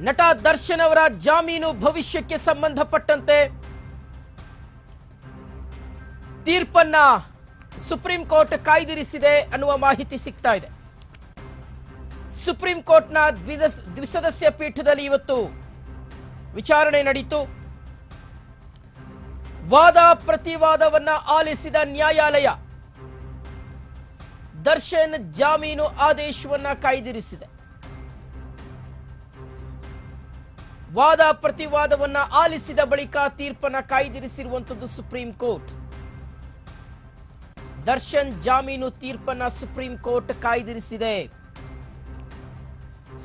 ನಟ ದರ್ಶನ್ ಅವರ ಜಾಮೀನು ಭವಿಷ್ಯಕ್ಕೆ ಸಂಬಂಧಪಟ್ಟಂತೆ ತೀರ್ಪನ್ನ ಸುಪ್ರೀಂ ಕೋರ್ಟ್ ಕಾಯ್ದಿರಿಸಿದೆ ಅನ್ನುವ ಮಾಹಿತಿ ಸಿಗ್ತಾ ಇದೆ. ಸುಪ್ರೀಂ ಕೋರ್ಟ್ನ ದ್ವಿಸದಸ್ಯ ಪೀಠದಲ್ಲಿ ಇವತ್ತು ವಿಚಾರಣೆ ನಡೀತು. ವಾದ ಪ್ರತಿವಾದವನ್ನ ಆಲಿಸಿದ ನ್ಯಾಯಾಲಯ ದರ್ಶನ್ ಜಾಮೀನು ಆದೇಶವನ್ನ ಕಾಯ್ದಿರಿಸಿದೆ. ವಾದ ಪ್ರತಿವಾದವನ್ನ ಆಲಿಸಿದ ಬಳಿಕ ತೀರ್ಪನ್ನ ಕಾಯ್ದಿರಿಸಿರುವಂತದ್ದು ಸುಪ್ರೀಂ ಕೋರ್ಟ್. ದರ್ಶನ್ ಜಾಮೀನು ತೀರ್ಪನ್ನ ಸುಪ್ರೀಂ ಕೋರ್ಟ್ ಕಾಯ್ದಿರಿಸಿದೆ.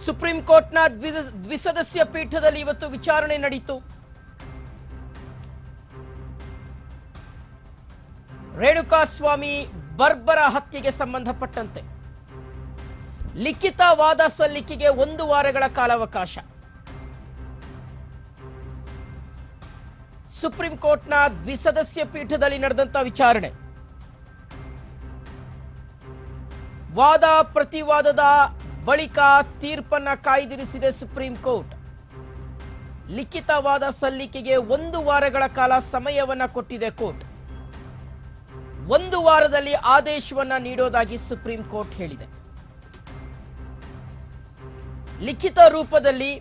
ಸುಪ್ರೀಂ ಕೋರ್ಟ್ನ ದ್ವಿಸದಸ್ಯ ಪೀಠದಲ್ಲಿ ಇವತ್ತು ವಿಚಾರಣೆ ನಡೀತು. ರೇಣುಕಾಸ್ವಾಮಿ ಬರ್ಬರ ಹತ್ಯೆಗೆ ಸಂಬಂಧಪಟ್ಟಂತೆ. ಲಿಖಿತ ವಾದ ಸಲ್ಲಿಕೆಗೆ ಒಂದು ವಾರಗಳ ಕಾಲಾವಕಾಶ. ಸುಪ್ರೀಂ ಕೋರ್ಟ್ನ ದ್ವಿಸದಸ್ಯ ಪೀಠದಲ್ಲಿ ನಡೆದಂತ ವಿಚಾರಣೆ. ವಾದ ಪ್ರತಿವಾದದ ಬಳಿಕ ತೀರ್ಪನ್ನ ಕಾಯ್ದಿರಿಸಿದೆ ಸುಪ್ರೀಂ ಕೋರ್ಟ್. ಲಿಖಿತವಾದ ಸಲ್ಲಿಕೆಗೆ ಒಂದು ವಾರಗಳ ಕಾಲ ಸಮಯವನ್ನ ಕೊಟ್ಟಿದೆ ಕೋರ್ಟ್. ಒಂದು ವಾರದಲ್ಲಿ ಆದೇಶವನ್ನ ನೀಡೋದಾಗಿ ಸುಪ್ರೀಂ ಕೋರ್ಟ್ ಹೇಳಿದೆ. ಲಿಖಿತ ರೂಪದಲ್ಲಿ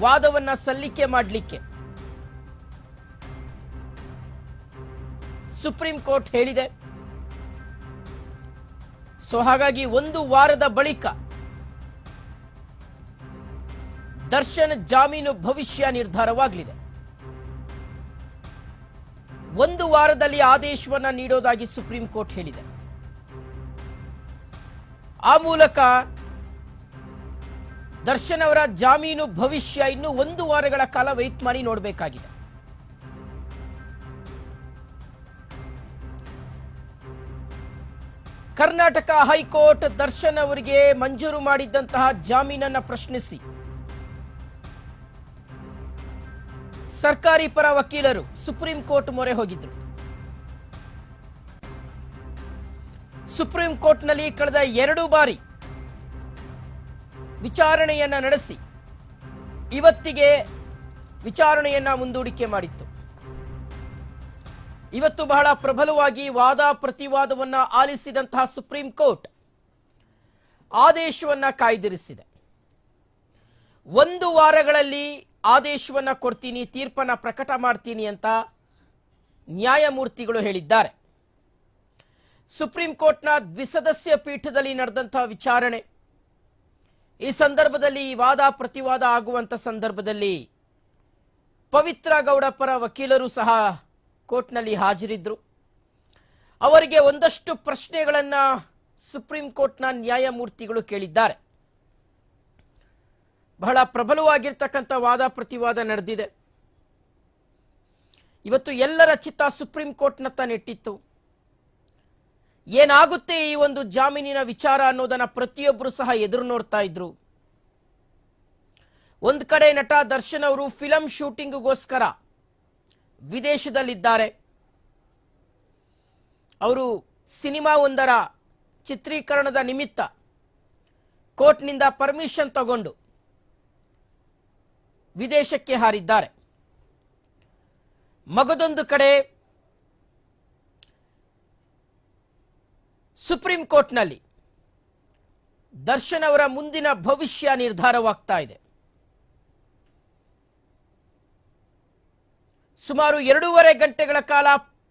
ವಾದವನ್ನ ಸಲ್ಲಿಕೆ ಮಾಡಲಿಕ್ಕೆ ಸುಪ್ರೀಂ ಕೋರ್ಟ್ ಹೇಳಿದೆ. ಸೊ ಹಾಗಾಗಿ ಒಂದು ವಾರದ ಬಳಿಕ ದರ್ಶನ್ ಜಾಮೀನು ಭವಿಷ್ಯ ನಿರ್ಧಾರವಾಗಲಿದೆ. ಒಂದು ವಾರದಲ್ಲಿ ಆದೇಶವನ್ನು ನೀಡೋದಾಗಿ ಸುಪ್ರೀಂ ಕೋರ್ಟ್ ಹೇಳಿದೆ. ಆ ಮೂಲಕ ದರ್ಶನ್ ಅವರ ಜಾಮೀನು ಭವಿಷ್ಯ ಇನ್ನು ಒಂದು ವಾರಗಳ ಕಾಲ ವೆಯ್ಟ್ ಮಾಡಿ ನೋಡಬೇಕಾಗಿದೆ. ಕರ್ನಾಟಕ ಹೈಕೋರ್ಟ್ ದರ್ಶನ್ ಅವರಿಗೆ ಮಂಜೂರು ಮಾಡಿದ್ದಂತಹ ಜಾಮೀನನ್ನು ಪ್ರಶ್ನಿಸಿ. ಸರ್ಕಾರಿ ಪರ ವಕೀಲರು ಸುಪ್ರೀಂ ಕೋರ್ಟ್ ಮೊರೆ ಹೋಗಿದ್ರು. ಸುಪ್ರೀಂ ಕೋರ್ಟ್ನಲ್ಲಿ ಕಳೆದ ಎರಡು ಬಾರಿ ವಿಚಾರಣೆಯನ್ನ ನಡೆಸಿ, ಇವತ್ತಿಗೆ ವಿಚಾರಣೆಯನ್ನ ಮುಂದೂಡಿಕೆ ಮಾಡಿತ್ತು. ಇವತ್ತು ಬಹಳ ಪ್ರಬಲವಾಗಿ ವಾದ ಪ್ರತಿವಾದವನ್ನು ಆಲಿಸಿದಂತಹ ಸುಪ್ರೀಂ ಕೋರ್ಟ್ ಆದೇಶವನ್ನ ಕಾಯ್ದಿರಿಸಿದೆ. ಒಂದು ವಾರಗಳಲ್ಲಿ ಆದೇಶವನ್ನ ಕೊಡ್ತೀನಿ, ತೀರ್ಪನ್ನ ಪ್ರಕಟ ಮಾಡ್ತೀನಿ ಅಂತ ನ್ಯಾಯಮೂರ್ತಿಗಳು ಹೇಳಿದ್ದಾರೆ. ಸುಪ್ರೀಂ ಕೋರ್ಟ್ನ ದ್ವಿಸದಸ್ಯ ಪೀಠದಲ್ಲಿ ನಡೆದಂತಹ ವಿಚಾರಣೆ, ಈ ಸಂದರ್ಭದಲ್ಲಿ ಈ ವಾದ ಪ್ರತಿವಾದ ಆಗುವಂತ ಸಂದರ್ಭದಲ್ಲಿ ಪವಿತ್ರ ಗೌಡ ಪರ ವಕೀಲರು ಸಹ ಕೋರ್ಟ್ನಲ್ಲಿ ಹಾಜರಿದ್ರು. ಅವರಿಗೆ ಒಂದಷ್ಟು ಪ್ರಶ್ನೆಗಳನ್ನು ಸುಪ್ರೀಂ ಕೋರ್ಟ್ನ ನ್ಯಾಯಮೂರ್ತಿಗಳು ಕೇಳಿದ್ದಾರೆ. ಬಹಳ ಪ್ರಬಲವಾಗಿರ್ತಕ್ಕಂಥ ವಾದ ಪ್ರತಿವಾದ ನಡೆದಿದೆ. ಇವತ್ತು ಎಲ್ಲರ ಚಿತ್ತ ಸುಪ್ರೀಂ ಕೋರ್ಟ್ನತ್ತ ನೆಟ್ಟಿತ್ತು. ಏನಾಗುತ್ತೆ ಈ ಒಂದು ಜಾಮೀನಿನ ವಿಚಾರ ಅನ್ನೋದನ್ನ ಪ್ರತಿಯೊಬ್ಬರು ಸಹ ಎದುರು ನೋಡ್ತಾ ಇದ್ರು. ಒಂದು ಕಡೆ ನಟ ದರ್ಶನ್ ಅವರು ಫಿಲಂ ಶೂಟಿಂಗ್ಗೋಸ್ಕರ ವಿದೇಶದಲ್ಲಿದ್ದಾರೆ. ಅವರು ಸಿನಿಮಾ ಒಂದರ ಚಿತ್ರೀಕರಣದ ನಿಮಿತ್ತ ಕೋರ್ಟ್ನಿಂದ ಪರ್ಮಿಷನ್ ತಗೊಂಡು ವಿದೇಶಕ್ಕೆ ಹಾರಿದ್ದಾರೆ. ಮಗದೊಂದು ಕಡೆ ಸುಪ್ರೀಂ ಕೋರ್ಟ್ನಲ್ಲಿ ದರ್ಶನ್ ಅವರ ಮುಂದಿನ ಭವಿಷ್ಯ ನಿರ್ಧಾರವಾಗ್ತಾ ಇದೆ. ಸುಮಾರು ಎರಡೂವರೆ ಗಂಟೆಗಳ ಕಾಲ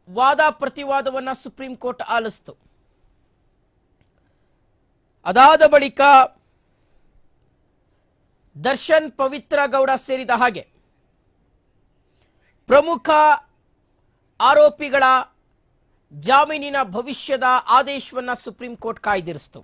ವಾದ ಪ್ರತಿವಾದವನ್ನ ಸುಪ್ರೀಂ ಕೋರ್ಟ್ ಆಲಿಸ್ತು. ಅದಾದ ಬಳಿಕ ದರ್ಶನ್ ಪವಿತ್ರ ಗೌಡ ಸೇರಿದ ಹಾಗೆ ಪ್ರಮುಖ ಆರೋಪಿಗಳ ಜಾಮೀನಿನ ಭವಿಷ್ಯದ ಆದೇಶವನ್ನ ಸುಪ್ರೀಂ ಕೋರ್ಟ್ ಕಾಯ್ದಿರಿಸಿತು.